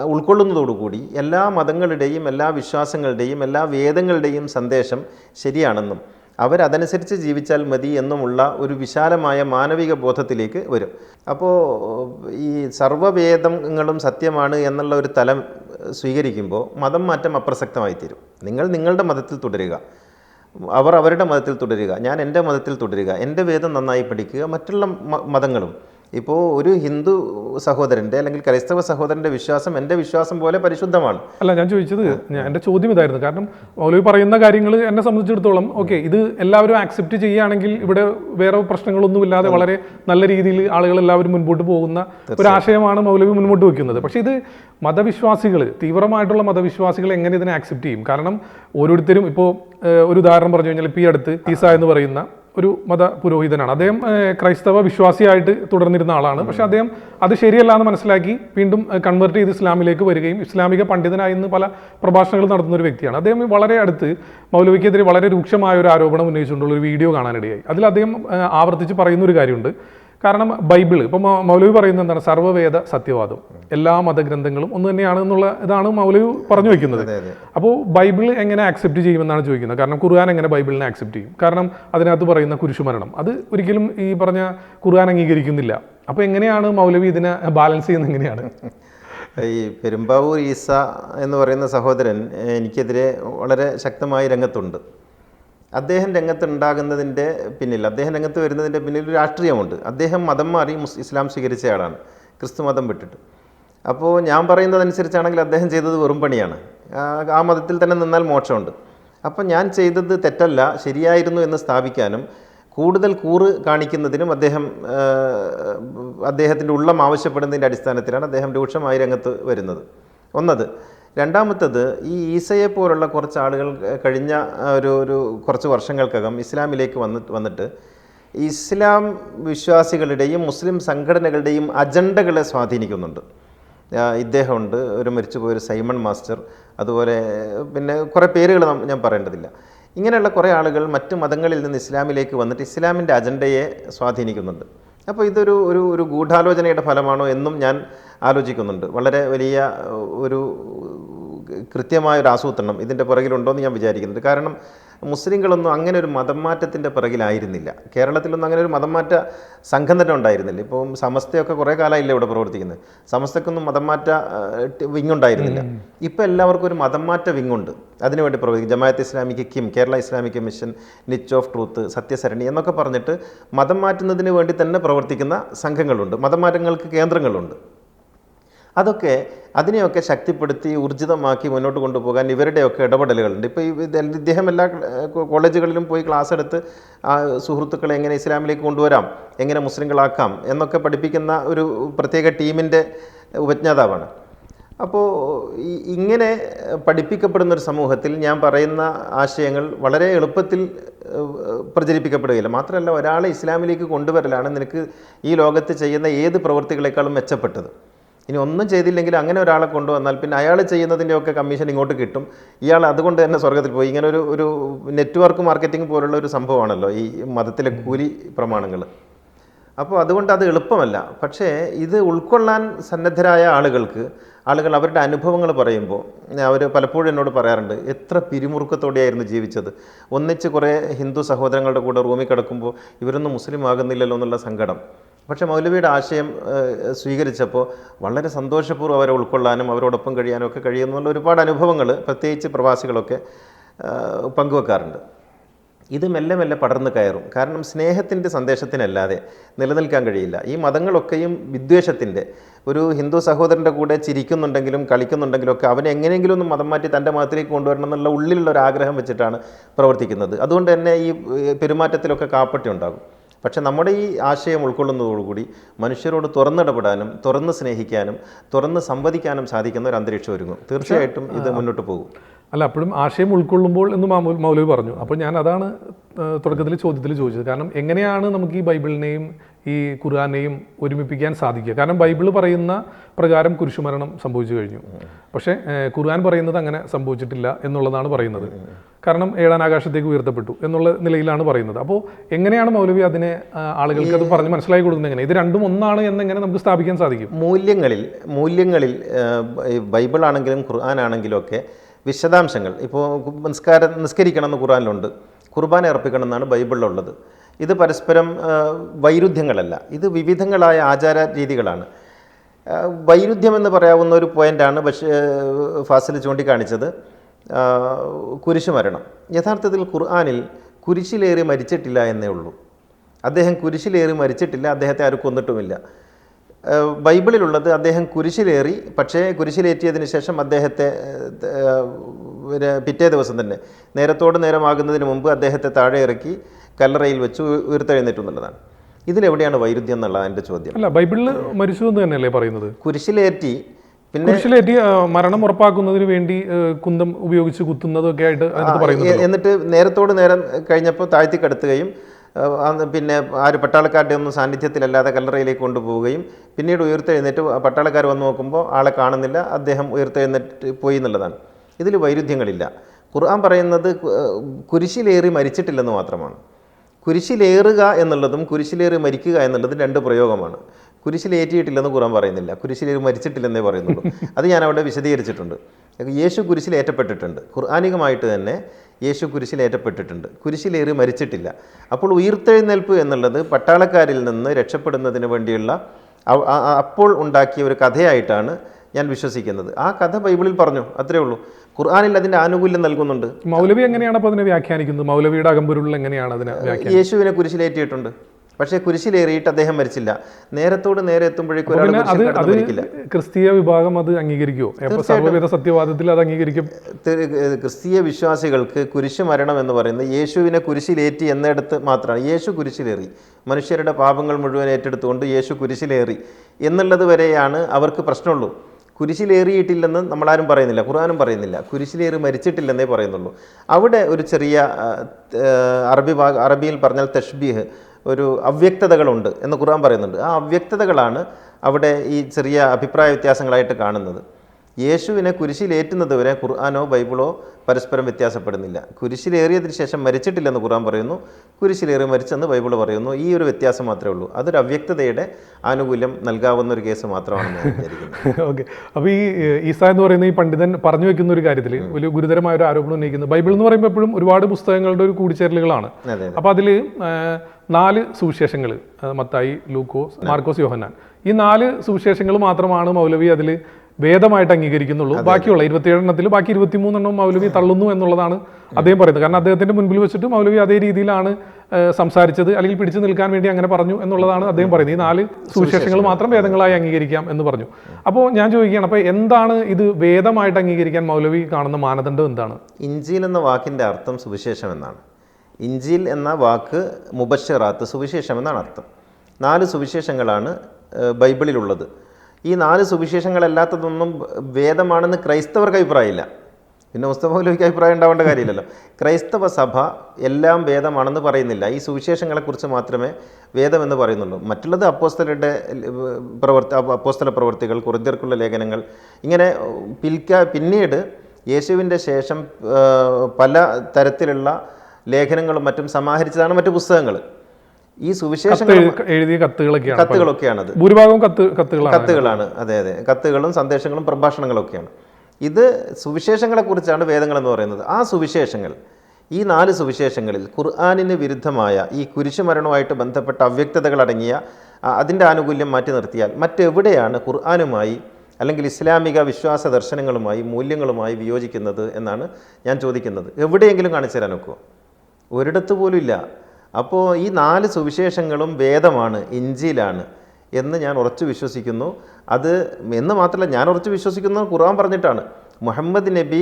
ഉൾക്കൊള്ളുന്നതോടുകൂടി എല്ലാ മതങ്ങളുടെയും എല്ലാ വിശ്വാസങ്ങളുടെയും എല്ലാ വേദങ്ങളുടെയും സന്ദേശം ശരിയാണെന്നും അവരതനുസരിച്ച് ജീവിച്ചാൽ മതി എന്നുമുള്ള ഒരു വിശാലമായ മാനവിക ബോധത്തിലേക്ക് വരും. അപ്പോൾ ഈ സർവവേദങ്ങളും സത്യമാണ് എന്നുള്ള ഒരു തലം സ്വീകരിക്കുമ്പോൾ മതം മാറ്റം അപ്രസക്തമായി തീരും നിങ്ങൾ നിങ്ങളുടെ മതത്തിൽ തുടരുക. അവർ അവരുടെ മതത്തിൽ തുടരുക. ഞാൻ എന്റെ മതത്തിൽ തുടരുക. എന്റെ വേദം നന്നായി പഠിക്കുക. മറ്റുള്ള മതങ്ങളും ഇപ്പോൾ ഒരു ഹിന്ദു സഹോദരന്റെ അല്ലെങ്കിൽ ക്രൈസ്തവ സഹോദരന്റെ വിശ്വാസം എന്റെ വിശ്വാസം പോലെ പരിശുദ്ധമാണ്. അല്ല ഞാൻ ചോദിച്ചത് എന്റെ ചോദ്യം ഇതായിരുന്നു. കാരണം മൗലവി പറയുന്ന കാര്യങ്ങൾ എന്നെ സംബന്ധിച്ചിടത്തോളം ഓക്കെ ഇത് എല്ലാവരും ആക്സെപ്റ്റ് ചെയ്യുകയാണെങ്കിൽ ഇവിടെ വേറെ പ്രശ്നങ്ങളൊന്നുമില്ലാതെ വളരെ നല്ല രീതിയിൽ ആളുകൾ എല്ലാവരും മുൻപോട്ട് പോകുന്ന ഒരു ആശയമാണ് മൗലവി മുൻപോട്ട് വയ്ക്കുന്നത് പക്ഷെ ഇത് മതവിശ്വാസികൾ തീവ്രമായിട്ടുള്ള മതവിശ്വാസികൾ എങ്ങനെ ഇതിനെ ആക്സെപ്റ്റ് ചെയ്യും? കാരണം ഓരോരുത്തരും ഇപ്പോൾ ഒരു ഉദാഹരണം പറഞ്ഞു കഴിഞ്ഞാൽ ഇപ്പോൾ ഈ അടുത്ത് ഈസ എന്ന് പറയുന്ന ഒരു മത പുരോഹിതനാണ് അദ്ദേഹം ക്രൈസ്തവ വിശ്വാസിയായിട്ട് തുടർന്നിരുന്ന ആളാണ്. പക്ഷേ അദ്ദേഹം അത് ശരിയല്ല എന്ന് മനസ്സിലാക്കി വീണ്ടും കൺവേർട്ട് ചെയ്ത് ഇസ്ലാമിലേക്ക് വരികയും ഇസ്ലാമിക പണ്ഡിതനായി ഇന്ന് പല പ്രഭാഷണങ്ങൾ നടത്തുന്ന ഒരു വ്യക്തിയാണ്. അദ്ദേഹം വളരെ അടുത്ത് മൗലവിക്കെതിരെ വളരെ രൂക്ഷമായ ഒരു ആരോപണം ഉന്നയിച്ചുകൊണ്ടുള്ള ഒരു വീഡിയോ കാണാനിടയായി. അതിൽ അദ്ദേഹം ആവർത്തിച്ച് പറയുന്ന ഒരു കാര്യമുണ്ട്. കാരണം ബൈബിൾ ഇപ്പം മൗലവി പറയുന്നത് എന്താണ്? സർവവേദ സത്യവാദം. എല്ലാ മതഗ്രന്ഥങ്ങളും ഒന്ന് തന്നെയാണ് എന്നുള്ള ഇതാണ് മൗലവി പറഞ്ഞു വെക്കുന്നത്. അപ്പോൾ ബൈബിൾ എങ്ങനെ ആക്സെപ്റ്റ് ചെയ്യുമെന്നാണ് ചോദിക്കുന്നത്. കാരണം ഖുർആൻ എങ്ങനെ ബൈബിളിനെ ആക്സെപ്റ്റ് ചെയ്യും? കാരണം അതിനകത്ത് പറയുന്ന കുരിശുമരണം. അത് ഒരിക്കലും ഈ പറഞ്ഞ ഖുർആൻ അംഗീകരിക്കുന്നില്ല. അപ്പോൾ എങ്ങനെയാണ് മൗലവി ഇതിനെ ബാലൻസ് ചെയ്യുന്നത് എങ്ങനെയാണ്? ഈ പെരുമ്പാവൂർ ഈസ എന്ന് പറയുന്ന സഹോദരൻ എനിക്കെതിരെ വളരെ ശക്തമായി രംഗത്തുണ്ട്. അദ്ദേഹം രംഗത്ത് ഉണ്ടാകുന്നതിന്റെ പിന്നിൽ അദ്ദേഹം രംഗത്ത് വരുന്നതിന്റെ പിന്നിൽ ഒരു രാഷ്ട്രീയമുണ്ട്. അദ്ദേഹം മതം മാറി മുസ് ഇസ്ലാം സ്വീകരിച്ചയാളാണ് ക്രിസ്തു മതം വിട്ടിട്ട്. അപ്പോൾ ഞാൻ പറയുന്നതനുസരിച്ചാണെങ്കിൽ അദ്ദേഹം ചെയ്തത് വെറും പണിയാണ്. ആ- മതത്തിൽ തന്നെ നിന്നാൽ മോക്ഷമുണ്ട്. അപ്പം ഞാൻ ചെയ്തത് തെറ്റല്ല ശരിയായിരുന്നു എന്ന് സ്ഥാപിക്കാനും കൂടുതൽ കൂറ് കാണിക്കുന്നതിനും അദ്ദേഹം അദ്ദേഹത്തിന്റെ ഉള്ളം ആവശ്യപ്പെടുന്നതിന്റെ അടിസ്ഥാനത്തിലാണ് അദ്ദേഹം രൂക്ഷമായി രംഗത്ത് വരുന്നത്. ഒന്നത് രണ്ടാമത്തത് ഈ ഈസയെ പോലുള്ള കുറച്ച് ആളുകൾ കഴിഞ്ഞ ഒരു ഒരു കുറച്ച് വർഷങ്ങൾക്കകം ഇസ്ലാമിലേക്ക് വന്ന് വന്നിട്ട് ഇസ്ലാം വിശ്വാസികളുടെയും മുസ്ലിം സംഘടനകളുടെയും അജണ്ടകളെ സ്വാധീനിക്കുന്നുണ്ട്. ഇദ്ദേഹമുണ്ട് ഒരു മരിച്ചുപോയ ഒരു സൈമൺ മാസ്റ്റർ അതുപോലെ പിന്നെ കുറേ പേരുകൾ ഞാൻ പറയേണ്ടതില്ല. ഇങ്ങനെയുള്ള കുറേ ആളുകൾ മറ്റു മതങ്ങളിൽ നിന്ന് ഇസ്ലാമിലേക്ക് വന്നിട്ട് ഇസ്ലാമിന്റെ അജണ്ടയെ സ്വാധീനിക്കുന്നുണ്ട്. അപ്പോൾ ഇതൊരു ഒരു ഒരു ഗൂഢാലോചനയുടെ ഫലമാണോ എന്നും ഞാൻ ആലോചിക്കുന്നുണ്ട്. വളരെ വലിയ ഒരു കൃത്യമായ ഒരു ആസൂത്രണം ഇതിന്റെ പുറകിലുണ്ടോ എന്ന് ഞാൻ വിചാരിക്കുന്നുണ്ട്. കാരണം മുസ്ലിങ്ങളൊന്നും അങ്ങനെ ഒരു മതം മാറ്റത്തിന്റെ പിറകിലായിരുന്നില്ല. കേരളത്തിലൊന്നും അങ്ങനെ ഒരു മതം മാറ്റ സംഘം തന്നെ ഉണ്ടായിരുന്നില്ല. ഇപ്പം സമസ്തയൊക്കെ കുറേ കാലമായില്ല ഇവിടെ പ്രവർത്തിക്കുന്നത്? സമസ്തക്കൊന്നും മതം മാറ്റ വിങ് ഉണ്ടായിരുന്നില്ല. ഇപ്പം എല്ലാവർക്കും ഒരു മതം മാറ്റ വിങ്ങുണ്ട് അതിനുവേണ്ടി പ്രവർത്തിക്കും. ജമാഅത്ത് ഇസ്ലാമിക്ക് Kim Kerala Islamic mission niche of truth Sathyasarani എന്നൊക്കെ പറഞ്ഞിട്ട് മതം മാറ്റുന്നതിന് വേണ്ടി തന്നെ പ്രവർത്തിക്കുന്ന സംഘങ്ങളുണ്ട്. മതം മാറ്റങ്ങൾക്ക് കേന്ദ്രങ്ങളുണ്ട്. അതൊക്കെ അതിനെയൊക്കെ ശക്തിപ്പെടുത്തി ഊർജിതമാക്കി മുന്നോട്ട് കൊണ്ടുപോകാൻ ഇവരുടെയൊക്കെ ഇടപെടലുകളുണ്ട്. ഇപ്പോൾ ഈ ഇദ്ദേഹം എല്ലാ കോളേജുകളിലും പോയി ക്ലാസ് എടുത്ത് സുഹൃത്തുക്കളെ എങ്ങനെ ഇസ്ലാമിലേക്ക് കൊണ്ടുവരാം എങ്ങനെ മുസ്ലിങ്ങളാക്കാം എന്നൊക്കെ പഠിപ്പിക്കുന്ന ഒരു പ്രത്യേക ടീമിന്റെ ഉപജ്ഞാതാവാണ്. അപ്പോൾ ഇങ്ങനെ പഠിപ്പിക്കപ്പെടുന്ന ഒരു സമൂഹത്തിൽ ഞാൻ പറയുന്ന ആശയങ്ങൾ വളരെ എളുപ്പത്തിൽ പ്രചരിപ്പിക്കപ്പെടുകയില്ല. മാത്രമല്ല ഒരാളെ ഇസ്ലാമിലേക്ക് കൊണ്ടുവരലാണ് നിനക്ക് ഈ ലോകത്ത് ചെയ്യുന്ന ഏത് പ്രവൃത്തികളെക്കാളും മെച്ചപ്പെട്ടത്. ഇനി ഒന്നും ചെയ്തില്ലെങ്കിൽ അങ്ങനെ ഒരാളെ കൊണ്ടുവന്നാൽ പിന്നെ അയാൾ ചെയ്യുന്നതിന്റെ ഒക്കെ കമ്മീഷൻ ഇങ്ങോട്ട് കിട്ടും. ഇയാൾ അതുകൊണ്ട് തന്നെ സ്വർഗത്തിൽ പോയി. ഇങ്ങനെ ഒരു ഒരു നെറ്റ്വർക്ക് മാർക്കറ്റിംഗ് പോലുള്ള ഒരു സംഭവമാണല്ലോ ഈ മതത്തിലെ കൂലി പ്രമാണങ്ങൾ. അപ്പോൾ അതുകൊണ്ട് അത് എളുപ്പമല്ല. പക്ഷേ ഇത് ഉൾക്കൊള്ളാൻ സന്നദ്ധരായ ആളുകൾക്ക് ആളുകൾ അവരുടെ അനുഭവങ്ങൾ പറയുമ്പോൾ അവർ പലപ്പോഴും എന്നോട് പറയാറുണ്ട് എത്ര പിരിമുറുക്കത്തോടെയായിരുന്നു ജീവിച്ചത്. ഒന്നിച്ച് കുറേ ഹിന്ദു സഹോദരങ്ങളുടെ കൂടെ റൂമിൽ കിടക്കുമ്പോൾ ഇവരൊന്നും മുസ്ലിം ആകുന്നില്ലല്ലോ എന്നുള്ള സങ്കടം. പക്ഷേ മൗലവിയുടെ ആശയം സ്വീകരിച്ചപ്പോൾ വളരെ സന്തോഷപൂർവം അവരെ ഉൾക്കൊള്ളാനും അവരോടൊപ്പം കഴിയാനും ഒക്കെ കഴിയുന്നുള്ള ഒരുപാട് അനുഭവങ്ങൾ പ്രത്യേകിച്ച് പ്രവാസികളൊക്കെ പങ്കുവെക്കാറുണ്ട്. ഇത് മെല്ലെ മെല്ലെ പടർന്നു കയറും. കാരണം സ്നേഹത്തിന്റെ സന്ദേശത്തിനല്ലാതെ നിലനിൽക്കാൻ കഴിയില്ല. ഈ മതങ്ങളൊക്കെയും വിദ്വേഷത്തിന്റെ ഒരു ഹിന്ദു സഹോദരന്റെ കൂടെ ചിരിക്കുന്നുണ്ടെങ്കിലും കളിക്കുന്നുണ്ടെങ്കിലും ഒക്കെ അവനെ എങ്ങനെയെങ്കിലും ഒന്ന് മതം മാറ്റി തന്റെ മതത്തിലേക്ക് കൊണ്ടുവരണം എന്നുള്ള ഉള്ളിലുള്ള ഒരു ആഗ്രഹം വെച്ചിട്ടാണ് പ്രവർത്തിക്കുന്നത്. അതുകൊണ്ട് തന്നെ ഈ പെരുമാറ്റത്തിലൊക്കെ കാപ്പട്ടി ഉണ്ടാകും. പക്ഷെ നമ്മുടെ ഈ ആശയം ഉൾക്കൊള്ളുന്നതോടുകൂടി മനുഷ്യരോട് തുറന്നിടപെടാനും തുറന്ന് സ്നേഹിക്കാനും തുറന്ന് സംവദിക്കാനും സാധിക്കുന്ന ഒരു അന്തരീക്ഷം ഒരുങ്ങും. തീർച്ചയായിട്ടും ഇത് മുന്നോട്ട് പോകും. അല്ല അപ്പോഴും ആശയം ഉൾക്കൊള്ളുമ്പോൾ എന്ന് മൗലവി പറഞ്ഞു. അപ്പോൾ ഞാൻ അതാണ് തുടക്കത്തിൽ ചോദ്യത്തിൽ ചോദിച്ചത്. കാരണം എങ്ങനെയാണ് നമുക്ക് ഈ ബൈബിളിനെയും ഈ ഖുർആാനെയും ഒരുമിപ്പിക്കാൻ സാധിക്കുക? കാരണം ബൈബിൾ പറയുന്ന പ്രകാരം കുരിശുമരണം സംഭവിച്ചു കഴിഞ്ഞു. പക്ഷേ ഖുർആൻ പറയുന്നത് അങ്ങനെ സംഭവിച്ചിട്ടില്ല എന്നുള്ളതാണ് പറയുന്നത്. കാരണം ഏഴാനാകാശത്തേക്ക് ഉയർത്തപ്പെട്ടു എന്നുള്ള നിലയിലാണ് പറയുന്നത്. അപ്പോൾ എങ്ങനെയാണ് മൗലവി അതിനെ ആളുകൾക്ക് അത് പറഞ്ഞ് മനസ്സിലാക്കി കൊടുക്കുന്നത് എങ്ങനെ? ഇത് രണ്ടും ഒന്നാണ് എന്നെങ്ങനെ നമുക്ക് സ്ഥാപിക്കാൻ സാധിക്കും? മൂല്യങ്ങളിൽ മൂല്യങ്ങളിൽ ബൈബിൾ ആണെങ്കിലും ഖുർആൻ ആണെങ്കിലും ഒക്കെ വിശദാംശങ്ങൾ. ഇപ്പോൾ നിസ്കാരം നിസ്കരിക്കണം എന്ന് ഖുർആാനിലുണ്ട്. കുർബാന അർപ്പിക്കണം എന്നാണ് ബൈബിളിലുള്ളത്. ഇത് പരസ്പരം വൈരുദ്ധ്യങ്ങളല്ല. ഇത് വിവിധങ്ങളായ ആചാര രീതികളാണ്. വൈരുദ്ധ്യമെന്ന് പറയാവുന്ന ഒരു പോയിന്റാണ് പക്ഷേ ഫാസിൽ ചൂണ്ടിക്കാണിച്ചത്. കുരിശു മരണം. യഥാർത്ഥത്തിൽ ഖുർആാനിൽ കുരിശിലേറി മരിച്ചിട്ടില്ല എന്നേ ഉള്ളൂ. അദ്ദേഹം കുരിശിലേറി മരിച്ചിട്ടില്ല അദ്ദേഹത്തെ ആരും കൊന്നിട്ടുമില്ല. ബൈബിളിലുള്ളത് അദ്ദേഹം കുരിശിലേറി പക്ഷേ കുരിശിലേറ്റിയതിന് ശേഷം അദ്ദേഹത്തെ പിറ്റേ ദിവസം തന്നെ നേരത്തോട് നേരമാകുന്നതിന് മുമ്പ് അദ്ദേഹത്തെ താഴെ ഇറക്കി കല്ലറയിൽ വെച്ച് ഉയ- ഉയർത്തെഴുന്നേറ്റു എന്നുള്ളതാണ്. ഇതിലെവിടെയാണ് വൈരുദ്ധ്യം എന്നുള്ളതാണ് എന്റെ ചോദ്യം? അല്ല ബൈബിളിൽ മരിച്ചു എന്ന് തന്നെയല്ലേ പറയുന്നത്? കുരിശിലേറ്റി പിന്നെ കുരിശിലേറ്റി മരണം ഉറപ്പാക്കുന്നതിന് വേണ്ടി കുന്തം ഉപയോഗിച്ച് കുത്തുന്നതൊക്കെ ആയിട്ട് എന്നിട്ട് നേരത്തോട് നേരം കഴിഞ്ഞപ്പോൾ താഴ്ത്തി കടത്തുകയും പിന്നെ ആര് പട്ടാളക്കാരുടെ ഒന്നും സാന്നിധ്യത്തിലല്ലാതെ കല്ലറയിലേക്ക് കൊണ്ടുപോവുകയും പിന്നീട് ഉയർത്തെഴുന്നേറ്റ് പട്ടാളക്കാർ വന്ന് നോക്കുമ്പോൾ ആളെ കാണുന്നില്ല അദ്ദേഹം ഉയർത്തെഴുന്നേറ്റ് പോയി എന്നുള്ളതാണ്. ഇതിൽ വൈരുദ്ധ്യങ്ങളില്ല. ഖുർആൻ പറയുന്നത് കുരിശിലേറി മരിച്ചിട്ടില്ലെന്ന് മാത്രമാണ്. കുരിശിലേറുക എന്നുള്ളതും കുരിശിലേറി മരിക്കുക എന്നുള്ളതും രണ്ട് പ്രയോഗമാണ്. കുരിശിലേറ്റിയിട്ടില്ലെന്ന് ഖുർആൻ പറയുന്നില്ല. കുരിശിലേറി മരിച്ചിട്ടില്ലെന്നേ പറയുന്നുള്ളൂ. അത് ഞാൻ അവിടെ വിശദീകരിച്ചിട്ടുണ്ട്. യേശു കുരിശിലേറ്റപ്പെട്ടിട്ടുണ്ട്. ഖുർആാനികമായിട്ട് തന്നെ യേശു കുരിശിലേറ്റപ്പെട്ടിട്ടുണ്ട് കുരിശിലേറി മരിച്ചിട്ടില്ല. അപ്പോൾ ഉയർത്തെഴുന്നേൽപ്പ് എന്നുള്ളത് പട്ടാളക്കാരിൽ നിന്ന് രക്ഷപ്പെടുന്നതിന് വേണ്ടിയുള്ള അപ്പോൾ ഉണ്ടാക്കിയ ഒരു കഥയായിട്ടാണ് ഞാൻ വിശ്വസിക്കുന്നത്. ആ കഥ ബൈബിളിൽ പറഞ്ഞു? അത്രേ ഉള്ളൂ. ഖുർആാനിൽ അതിന്റെ ആനുകൂല്യം നൽകുന്നുണ്ട്. മൗലവി എങ്ങനെയാണ് അപ്പോൾ അതിനെ വ്യാഖ്യാനിക്കുന്നത്? മൗലവിയുടെ അകമ്പുരുള്ളിൽ എങ്ങനെയാണ് അതിനെ യേശുവിനെ കുരിശിലേറ്റിയിട്ടുണ്ട്. പക്ഷേ കുരിശിലേറിയിട്ട് അദ്ദേഹം മരിച്ചില്ല. നേരത്തോട് നേരെ എത്തുമ്പോഴേക്കും ഒരാൾ മരിക്കില്ല ക്രിസ്തീയ വിഭാഗം അത് അംഗീകരിക്കുമോ സത്യവാദത്തിൽ അത് അംഗീകരിക്കും? ക്രിസ്തീയ വിശ്വാസികൾക്ക് കുരിശ് മരണം എന്ന് പറയുന്നത് യേശുവിനെ കുരിശിലേറ്റി എന്നിടത്ത് മാത്രമാണ്. യേശു കുരിശിലേറി. മനുഷ്യരുടെ പാപങ്ങൾ മുഴുവൻ ഏറ്റെടുത്തുകൊണ്ട് യേശു കുരിശിലേറി. എന്നുള്ളത് വരെയാണ് അവർക്ക് പ്രശ്നമുള്ളൂ. കുരിശിലേറിയിട്ടില്ലെന്ന് നമ്മളാരും പറയുന്നില്ല. ഖുർആാനും പറയുന്നില്ല. കുരിശിലേറി മരിച്ചിട്ടില്ലെന്നേ പറയുന്നുള്ളൂ. അവിടെ ഒരു ചെറിയ അറബി ഭാഗ അറബിയിൽ പറഞ്ഞാൽ തഷ്ബീഹ് ഒരു അവ്യക്തതകളുണ്ട് എന്ന് ഖുർആൻ പറയുന്നുണ്ട്. ആ അവ്യക്തതകളാണ് അവിടെ ഈ ചെറിയ അഭിപ്രായ വ്യത്യാസങ്ങളായിട്ട് കാണുന്നത്. യേശുവിനെ കുരിശിലേറ്റുന്നത് വരെ ഖുർആാനോ ബൈബിളോ പരസ്പരം വ്യത്യാസപ്പെടുന്നില്ല. കുരിശിലേറിയതിന് ശേഷം മരിച്ചിട്ടില്ലെന്ന് ഖുർആൻ പറയുന്നു. കുരിശിലേറി മരിച്ചെന്ന് ബൈബിൾ പറയുന്നു. ഈ ഒരു വ്യത്യാസം മാത്രമേ ഉള്ളൂ. അതൊരു അവ്യക്തതയുടെ ആനുകൂല്യം നൽകാവുന്ന ഒരു കേസ് മാത്രമാണ് ഞാൻ വിചാരിക്കുന്നത്. ഓക്കെ. അപ്പോൾ ഈ ഈസ എന്ന് പറയുന്ന ഈ പണ്ഡിതൻ പറഞ്ഞു വെക്കുന്ന ഒരു കാര്യത്തിൽ ഒരു ഗുരുതരമായ ഒരു ആരോപണം ഉന്നയിക്കുന്നത് ബൈബിൾ എന്ന് പറയുമ്പോൾ എപ്പോഴും ഒരുപാട് പുസ്തകങ്ങളുടെ ഒരു കൂടിച്ചേരലുകളാണ്. അപ്പോൾ അതിൽ നാല് സുവിശേഷങ്ങൾ മത്തായി ലൂക്കോസ് മാർക്കോസ് യോഹന്നാൻ. ഈ നാല് സുവിശേഷങ്ങൾ മാത്രമാണ് മൗലവി അതിൽ വേദമായിട്ട് അംഗീകരിക്കുന്നുള്ളൂ. ബാക്കിയുള്ള ഇരുപത്തിയേഴെണ്ണത്തിൽ ബാക്കി ഇരുപത്തിമൂന്നെണ്ണം മൗലവി തള്ളുന്നു എന്നുള്ളതാണ് അദ്ദേഹം പറയുന്നത്. കാരണം അദ്ദേഹത്തിന്റെ മുൻപിൽ വെച്ചിട്ട് മൗലവി അതേ രീതിയിലാണ് സംസാരിച്ചത്. അല്ലെങ്കിൽ പിടിച്ചു നിൽക്കാൻ വേണ്ടി അങ്ങനെ പറഞ്ഞു എന്നുള്ളതാണ് അദ്ദേഹം പറയുന്നത്. ഈ നാല് സുവിശേഷങ്ങൾ മാത്രം വേദങ്ങളായി അംഗീകരിക്കാം എന്ന് പറഞ്ഞു. അപ്പോൾ ഞാൻ ചോദിക്കുകയാണ് അപ്പോൾ എന്താണ് ഇത് വേദമായിട്ട് അംഗീകരിക്കാൻ മൗലവി കാണുന്ന മാനദണ്ഡം എന്താണ്? ഇഞ്ചിൽ എന്ന വാക്കിന്റെ അർത്ഥം സുവിശേഷം എന്നാണ്. ഇഞ്ചിൽ എന്ന വാക്ക് മുബഷറാത്ത് സുവിശേഷം എന്നാണ് അർത്ഥം. നാല് സുവിശേഷങ്ങളാണ് ബൈബിളിലുള്ളത്. ഈ നാല് സുവിശേഷങ്ങളല്ലാത്തതൊന്നും വേദമാണെന്ന് ക്രൈസ്തവർക്ക് അഭിപ്രായമില്ല. പിന്നെ മുസ്തഫൗലിക്ക് അഭിപ്രായം ഉണ്ടാവേണ്ട കാര്യമില്ലല്ലോ. ക്രൈസ്തവ സഭ എല്ലാം വേദമാണെന്ന് പറയുന്നില്ല. ഈ സുവിശേഷങ്ങളെക്കുറിച്ച് മാത്രമേ വേദമെന്ന് പറയുന്നുള്ളൂ. മറ്റുള്ളത് അപ്പോസ്തലരുടെ ഏഹ്, പ്രവർത്തി അപ്പോസ്തല പ്രവർത്തികൾ കുറിന്ത്യർക്കുള്ള ലേഖനങ്ങൾ ഇങ്ങനെ പിൽക്ക പിന്നീട് യേശുവിന്റെ ശേഷം പല തരത്തിലുള്ള ലേഖനങ്ങളും മറ്റും സമാഹരിച്ചതാണ് മറ്റു പുസ്തകങ്ങൾ. ഈ സുവിശേഷങ്ങൾ എഴുതിയ കത്തുകളൊക്കെയാണ് കത്തുകളൊക്കെയാണത്. ഭൂരിഭാഗവും കത്ത് കത്തുകളാണ്. കത്തുകളാണ്. അതെ അതെ. കത്തുകളും സന്ദേശങ്ങളും പ്രഭാഷണങ്ങളൊക്കെയാണ്. ഇത് സുവിശേഷങ്ങളെക്കുറിച്ചാണ് വേദങ്ങൾ എന്ന് പറയുന്നത്. ആ സുവിശേഷങ്ങൾ ഈ നാല് സുവിശേഷങ്ങളിൽ ഖുർആാനിന് വിരുദ്ധമായ ഈ കുരിശുമരണവുമായിട്ട് ബന്ധപ്പെട്ട അവ്യക്തതകൾ അടങ്ങിയ അതിന്റെ ആനുകൂല്യം മാറ്റി നിർത്തിയാൽ മറ്റെവിടെയാണ് ഖുർആാനുമായി അല്ലെങ്കിൽ ഇസ്ലാമിക വിശ്വാസ ദർശനങ്ങളുമായി മൂല്യങ്ങളുമായി വിയോജിക്കുന്നത് എന്നാണ് ഞാൻ ചോദിക്കുന്നത്. എവിടെയെങ്കിലും കാണിച്ചു തരാൻ ഒക്കുമോ ഒരിടത്ത് പോലും ഇല്ല. അപ്പോൾ ഈ നാല് സുവിശേഷങ്ങളും വേദമാണ് ഇഞ്ചിയിലാണ് എന്ന് ഞാൻ ഉറച്ചു വിശ്വസിക്കുന്നു. അത് എന്ന് മാത്രമല്ല ഞാൻ ഉറച്ചു വിശ്വസിക്കുന്നത് ഖുർആൻ പറഞ്ഞിട്ടാണ്. മുഹമ്മദ് നബി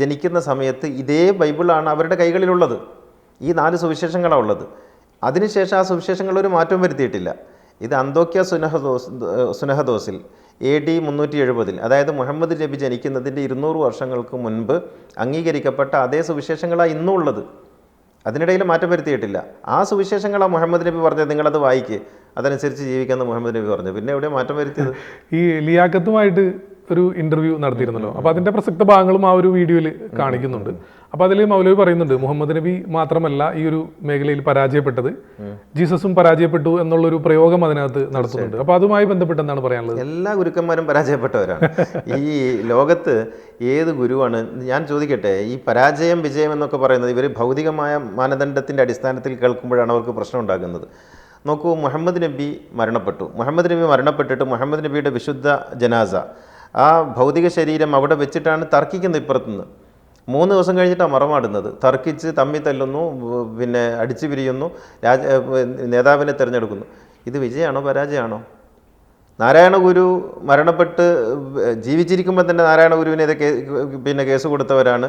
ജനിക്കുന്ന സമയത്ത് ഇതേ ബൈബിളാണ് അവരുടെ കൈകളിലുള്ളത്. ഈ നാല് സുവിശേഷങ്ങളാണ് ഉള്ളത്. അതിനുശേഷം ആ സുവിശേഷങ്ങൾ ഒരു മാറ്റം വരുത്തിയിട്ടില്ല. ഇത് അന്തോക്യ സുനഹദോസ് സുനഹദോസിൽ എ ഡി മുന്നൂറ്റി എഴുപതിൽ അതായത് മുഹമ്മദ് നബി ജനിക്കുന്നതിന്റെ ഇരുന്നൂറ് വർഷങ്ങൾക്ക് മുൻപ് അംഗീകരിക്കപ്പെട്ട അതേ സുവിശേഷങ്ങളാണ് ഇന്നും ഉള്ളത് അതിനിടയിൽ മാറ്റം വരുത്തിയിട്ടില്ല. ആ സുവിശേഷങ്ങളാണ് മുഹമ്മദ് നബി പറഞ്ഞത്. നിങ്ങളത് വായിക്കുക അതനുസരിച്ച് ജീവിക്കാമെന്ന് മുഹമ്മദ് നബി പറഞ്ഞു. പിന്നെ എവിടെയാണ് മാറ്റം വരുത്തിയത്? ഈ ലിയാഖത്തുമായിട്ട് ഒരു ഇന്റർവ്യൂ നടത്തിയിരുന്നല്ലോ. അപ്പൊ അതിന്റെ പ്രസക്ത ഭാഗങ്ങളും ആ ഒരു വീഡിയോയിൽ കാണിക്കുന്നുണ്ട്. അപ്പൊ അതിൽ മൗലവി പറയുന്നുണ്ട് മുഹമ്മദ് നബി മാത്രമല്ല ഈ ഒരു മേഖലയിൽ പരാജയപ്പെട്ടത് ജീസസും പരാജയപ്പെട്ടു എന്നുള്ളൊരു പ്രയോഗം അതിനകത്ത് നടത്തുന്നുണ്ട്. അപ്പൊ അതുമായി ബന്ധപ്പെട്ട് എന്താണ് പറയാനുള്ളത്? എല്ലാ ഗുരുക്കന്മാരും പരാജയപ്പെട്ടവരാണ്. ഈ ലോകത്ത് ഏത് ഗുരുവാണ് ഞാൻ ചോദിക്കട്ടെ ഈ പരാജയം വിജയം എന്നൊക്കെ പറയുന്നത് ഇവർ ഭൗതികമായ മാനദണ്ഡത്തിന്റെ അടിസ്ഥാനത്തിൽ കേൾക്കുമ്പോഴാണ് അവർക്ക് പ്രശ്നം ഉണ്ടാകുന്നത്. നോക്കൂ മുഹമ്മദ് നബി മരണപ്പെട്ടു. മുഹമ്മദ് നബി മരണപ്പെട്ടിട്ട് മുഹമ്മദ് നബിയുടെ വിശുദ്ധ ജനാസ ആ ഭൗതിക ശരീരം അവിടെ വെച്ചിട്ടാണ് തർക്കിക്കുന്നത് ഇപ്പുറത്തുനിന്ന്. മൂന്ന് ദിവസം കഴിഞ്ഞിട്ടാണ് മറമാടുന്നത്. തർക്കിച്ച് തമ്മി തല്ലുന്നു പിന്നെ അടിച്ചു പിരിയുന്നു രാജ നേതാവിനെ തിരഞ്ഞെടുക്കുന്നു. ഇത് വിജയമാണോ പരാജയമാണോ? നാരായണ ഗുരു മരണപ്പെട്ട് ജീവിച്ചിരിക്കുമ്പോൾ തന്നെ നാരായണ ഗുരുവിനെതിരെ കേ പിന്നെ കേസ് കൊടുത്തവരാണ്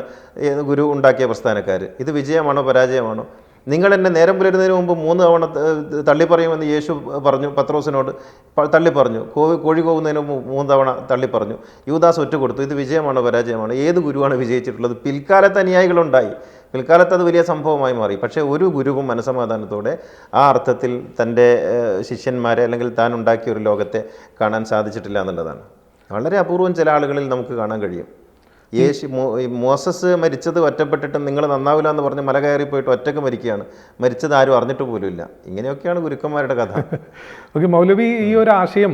ഗുരു ഉണ്ടാക്കിയ പ്രസ്ഥാനക്കാർ ഇത് വിജയമാണോ പരാജയമാണോ? നിങ്ങൾ എന്നെ നേരം പുലരുന്നതിന് മുമ്പ് മൂന്ന് തവണ തള്ളിപ്പറയുമെന്ന് തള്ളി പറയുമെന്ന് യേശു പറഞ്ഞു പത്രോസിനോട് പ- തള്ളി പറഞ്ഞു. കോഴി മുമ്പ് മൂന്ന് തവണ തള്ളി പറഞ്ഞു. യൂദാസ് ഒറ്റ കൊടുത്തു ഇത് വിജയമാണോ പരാജയമാണോ? ഏത് ഗുരുവാണ് വിജയിച്ചിട്ടുള്ളത്? പിൽക്കാലത്ത് അനുയായികളുണ്ടായി. പിൽക്കാലത്ത് അത് വലിയ സംഭവമായി മാറി. പക്ഷേ ഒരു ഗുരുവും മനസമാധാനത്തോടെ ആ അർത്ഥത്തിൽ തന്റെ ശിഷ്യന്മാരെ അല്ലെങ്കിൽ താൻ ഉണ്ടാക്കിയ ഒരു ലോകത്തെ കാണാൻ സാധിച്ചിട്ടില്ല എന്നുള്ളതാണ്. വളരെ അപൂർവം ചില ആളുകളിൽ നമുക്ക് കാണാൻ കഴിയും. യേശു മോസസ് മരിച്ചത് ഒറ്റപ്പെട്ടിട്ട് നിങ്ങൾ നന്നാവില്ല എന്ന് പറഞ്ഞ് മല കയറി പോയിട്ട് ഒറ്റയ്ക്ക് മരിക്കുകയാണ്. മരിച്ചത് ആരും അറിഞ്ഞിട്ട് പോലുമില്ല ഇങ്ങനെയൊക്കെയാണ് ഗുരുക്കന്മാരുടെ കഥ. ഓക്കെ മൗലവി ഈ ഒരു ആശയം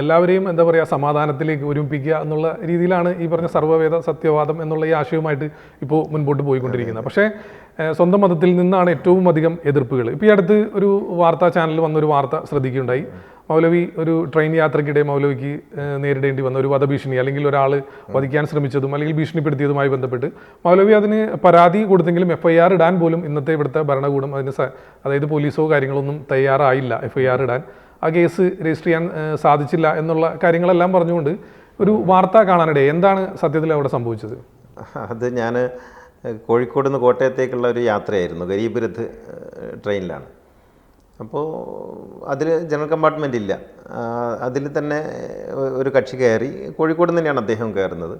എല്ലാവരെയും എന്താ പറയുക സമാധാനത്തിലേക്ക് ഒരുമിപ്പിക്കുക എന്നുള്ള രീതിയിലാണ് ഈ പറഞ്ഞ സർവവേദ സത്യവാദം എന്നുള്ള ഈ ആശയവുമായിട്ട് ഇപ്പോൾ മുൻപോട്ട് പോയിക്കൊണ്ടിരിക്കുന്നത്. പക്ഷേ സ്വന്തം മതത്തിൽ നിന്നാണ് ഏറ്റവും അധികം എതിർപ്പുകൾ. ഇപ്പോൾ ഈ അടുത്ത് ഒരു വാർത്താ ചാനലിൽ വന്നൊരു വാർത്ത ശ്രദ്ധിക്കുകയുണ്ടായി. മൗലവി ഒരു ട്രെയിൻ യാത്രക്കിടെ മൗലവിക്ക് നേരിടേണ്ടി വന്ന ഒരു വധഭീഷണി അല്ലെങ്കിൽ ഒരാൾ വധിക്കാൻ ശ്രമിച്ചതും അല്ലെങ്കിൽ ഭീഷണിപ്പെടുത്തിയതുമായി ബന്ധപ്പെട്ട് മൗലവി അതിന് പരാതി കൊടുത്തെങ്കിലും എഫ് ഐ ആർ ഇടാൻ പോലും ഇന്നത്തെ ഇവിടുത്തെ ഭരണകൂടം അതിന് അതായത് പോലീസോ കാര്യങ്ങളൊന്നും തയ്യാറായില്ല എഫ് ഐ ആർ ഇടാൻ. ആ കേസ് രജിസ്റ്റർ ചെയ്യാൻ സാധിച്ചില്ല എന്നുള്ള കാര്യങ്ങളെല്ലാം പറഞ്ഞുകൊണ്ട് ഒരു വാർത്ത കാണാനിടെ എന്താണ് സത്യത്തിൽ അവിടെ സംഭവിച്ചത്? അത് ഞാൻ കോഴിക്കോട് നിന്ന് കോട്ടയത്തേക്കുള്ള ഒരു യാത്രയായിരുന്നു ഗരീബ് രഥ് ട്രെയിനിലാണ്. അപ്പോൾ അതിൽ ജനറൽ കമ്പാർട്ട്മെന്റ് ഇല്ല. അതിൽ തന്നെ ഒരു കക്ഷി കയറി കോഴിക്കോട് തന്നെയാണ് അദ്ദേഹം കയറുന്നത്.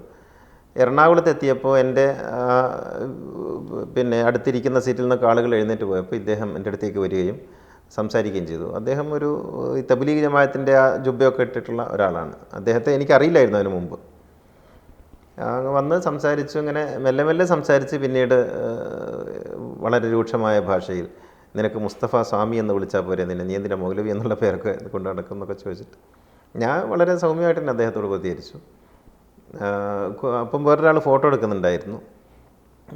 എറണാകുളത്ത് എത്തിയപ്പോൾ എന്റെ പിന്നെ അടുത്തിരിക്കുന്ന സീറ്റിൽ നിന്ന് ആളുകൾ എഴുന്നേറ്റ് പോയപ്പോൾ ഇദ്ദേഹം എന്റെ അടുത്തേക്ക് വരികയും സംസാരിക്കുകയും ചെയ്തു. അദ്ദേഹം ഒരു ഈ തബ്ലീഗ് ജമായത്തിന്റെ ആ ജുബയൊക്കെ ഇട്ടിട്ടുള്ള ഒരാളാണ്. അദ്ദേഹത്തെ എനിക്കറിയില്ലായിരുന്നു അതിന് മുമ്പ്. വന്ന് സംസാരിച്ചു ഇങ്ങനെ മെല്ലെ മെല്ലെ സംസാരിച്ച് പിന്നീട് വളരെ രൂക്ഷമായ ഭാഷയിൽ നിനക്ക് മുസ്തഫ സ്വാമി എന്ന് വിളിച്ചാൽ പോരെ നിന്നെ? നീ എന്തിനാ മൗലവി എന്നുള്ള പേരൊക്കെ കൊണ്ട് നടക്കും എന്നൊക്കെ ചോദിച്ചിട്ട്. ഞാൻ വളരെ സൗമ്യമായിട്ട് തന്നെ അദ്ദേഹത്തോട് പ്രതികരിച്ചു. അപ്പം വേറൊരാൾ ഫോട്ടോ എടുക്കുന്നുണ്ടായിരുന്നു.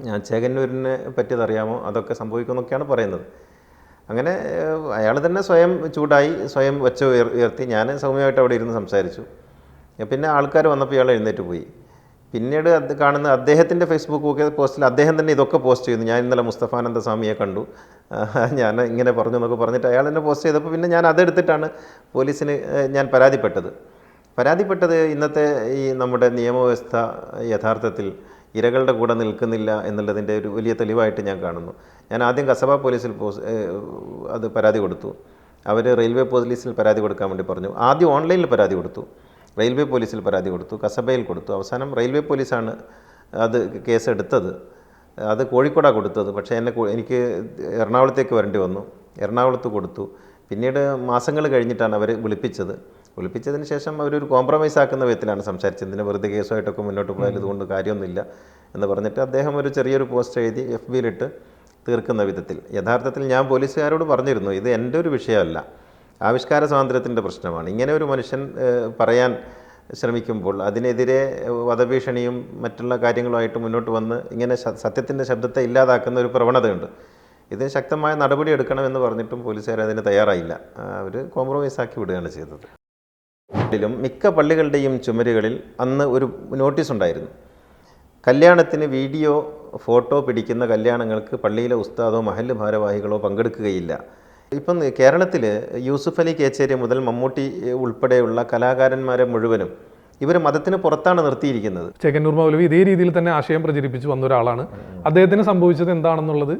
ഞാൻ ചേകന്നൂരിനെ പറ്റിയത് അറിയാമോ? അതൊക്കെ സംഭവിക്കുമെന്നൊക്കെയാണ് പറയുന്നത്. അങ്ങനെ അയാൾ തന്നെ സ്വയം ചൂടായി സ്വയം വെച്ച ഉയർ ഉയർത്തി. ഞാൻ സൗമ്യമായിട്ട് അവിടെ ഇരുന്ന് സംസാരിച്ചു. പിന്നെ ആൾക്കാർ വന്നപ്പോൾ ഇയാൾ എഴുന്നേറ്റ് പോയി. പിന്നീട് അത് കാണുന്ന അദ്ദേഹത്തിന്റെ ഫേസ്ബുക്ക് ഒക്കെ പോസ്റ്റിൽ അദ്ദേഹം തന്നെ ഇതൊക്കെ പോസ്റ്റ് ചെയ്യുന്നു. ഞാൻ ഇന്നലെ മുസ്തഫാനന്ദ സ്വാമിയെ കണ്ടു. ഞാൻ ഇങ്ങനെ പറഞ്ഞു എന്നൊക്കെ പറഞ്ഞിട്ട് അയാൾ തന്നെ പോസ്റ്റ് ചെയ്തപ്പോൾ പിന്നെ ഞാൻ അതെടുത്തിട്ടാണ് പോലീസിന് ഞാൻ പരാതിപ്പെട്ടത്. പരാതിപ്പെട്ടത് ഇന്നത്തെ ഈ നമ്മുടെ നിയമവ്യവസ്ഥ യഥാർത്ഥത്തിൽ ഇരകളുടെ കൂടെ നിൽക്കുന്നില്ല എന്നുള്ളതിന്റെ ഒരു വലിയ തെളിവായിട്ട് ഞാൻ കാണുന്നു. ഞാൻ ആദ്യം കസബ പോലീസിൽ അത് പരാതി കൊടുത്തു. അവർ റെയിൽവേ പോലീസിൽ പരാതി കൊടുക്കാൻ വേണ്ടി പറഞ്ഞു. ആദ്യം ഓൺലൈനിൽ പരാതി കൊടുത്തു. റെയിൽവേ പോലീസിൽ പരാതി കൊടുത്തു കസബയിൽ കൊടുത്തു. അവസാനം റെയിൽവേ പോലീസാണ് അത് കേസ് എടുത്തത് അത് കോഴിക്കോടാണ് കൊടുത്തത്. പക്ഷേ എന്നെ എനിക്ക് എറണാകുളത്തേക്ക് വരേണ്ടി വന്നു. എറണാകുളത്ത് കൊടുത്തു. പിന്നീട് മാസങ്ങൾ കഴിഞ്ഞിട്ടാണ് അവർ വിളിപ്പിച്ചത്. വിളിപ്പിച്ചതിന് ശേഷം അവരൊരു കോംപ്രമൈസ് ആക്കുന്ന വിധത്തിലാണ് സംസാരിച്ചത്. ഇതിന് വെറുതെ കേസുമായിട്ടൊക്കെ മുന്നോട്ട് പോയാൽ ഇതുകൊണ്ട് കാര്യമൊന്നുമില്ല എന്ന് പറഞ്ഞിട്ട് അദ്ദേഹം ഒരു ചെറിയൊരു പോസ്റ്റ് എഴുതി എഫ് ബിയിലിട്ട് തീർക്കുന്ന വിധത്തിൽ. യഥാർത്ഥത്തിൽ ഞാൻ പോലീസുകാരോട് പറഞ്ഞിരുന്നു ഇത് എന്റെ ഒരു വിഷയമല്ല. ആവിഷ്കാര സ്വാതന്ത്ര്യത്തിന്റെ പ്രശ്നമാണ്. ഇങ്ങനെ ഒരു മനുഷ്യൻ പറയാൻ ശ്രമിക്കുമ്പോൾ അതിനെതിരെ വധഭീഷണിയും മറ്റുള്ള കാര്യങ്ങളുമായിട്ട് മുന്നോട്ട് വന്ന് ഇങ്ങനെ സത്യത്തിന്റെ ശബ്ദത്തെ ഇല്ലാതാക്കുന്ന ഒരു പ്രവണതയുണ്ട്. ഇതിന് ശക്തമായ നടപടി എടുക്കണമെന്ന് പറഞ്ഞിട്ടും പോലീസുകാർ അതിന് തയ്യാറായില്ല. അവർ കോംപ്രമൈസ് ആക്കി വിടുകയാണ് ചെയ്തത്. ിലും മിക്ക പള്ളികളുടെയും ചുമരുകളിൽ അന്ന് ഒരു നോട്ടീസ് ഉണ്ടായിരുന്നു. കല്യാണത്തിന് വീഡിയോ ഫോട്ടോ പിടിക്കുന്ന കല്യാണങ്ങൾക്ക് പള്ളിയിലെ ഉസ്താദോ മഹല്ല് ഭാരവാഹികളോ പങ്കെടുക്കുകയില്ല. ഇപ്പം കേരളത്തിൽ യൂസുഫ് അലി കേച്ചേരി മുതൽ മമ്മൂട്ടി ഉൾപ്പെടെയുള്ള കലാകാരന്മാരെ മുഴുവനും ഇവർ മതത്തിന് പുറത്താണ് നിർത്തിയിരിക്കുന്നത്. ചെക്കന്നൂർ മൗലവി ഇതേ രീതിയിൽ തന്നെ ആശയം പ്രചരിപ്പിച്ചു വന്ന ഒരാളാണ്. അദ്ദേഹത്തിന് സംഭവിച്ചത് എന്താണെന്നുള്ളത്?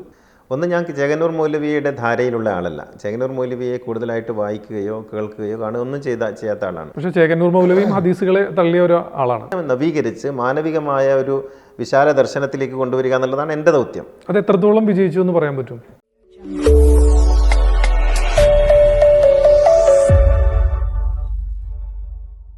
ഒന്ന് ഞാൻ ചേകന്നൂർ മൗലവിയുടെ ധാരയിലുള്ള ആളല്ല. ചേകന്നൂർ മൗലവിയെ കൂടുതലായിട്ട് വായിക്കുകയോ കേൾക്കുകയോ കാണുകയോ ഒന്നും ചെയ്ത ചെയ്യാത്ത ആളാണ്. പക്ഷേ ചേകന്നൂർ മൗലവിയും ഹദീസുകളെ തള്ളിയ ഒരു ആളാണ്. നവീകരിച്ച് മാനവികമായ ഒരു വിശാല ദർശനത്തിലേക്ക് കൊണ്ടുവരിക എന്നുള്ളതാണ് എന്റെ ദൗത്യം. അത് എത്രത്തോളം വിജയിച്ചു എന്ന് പറയാൻ പറ്റും?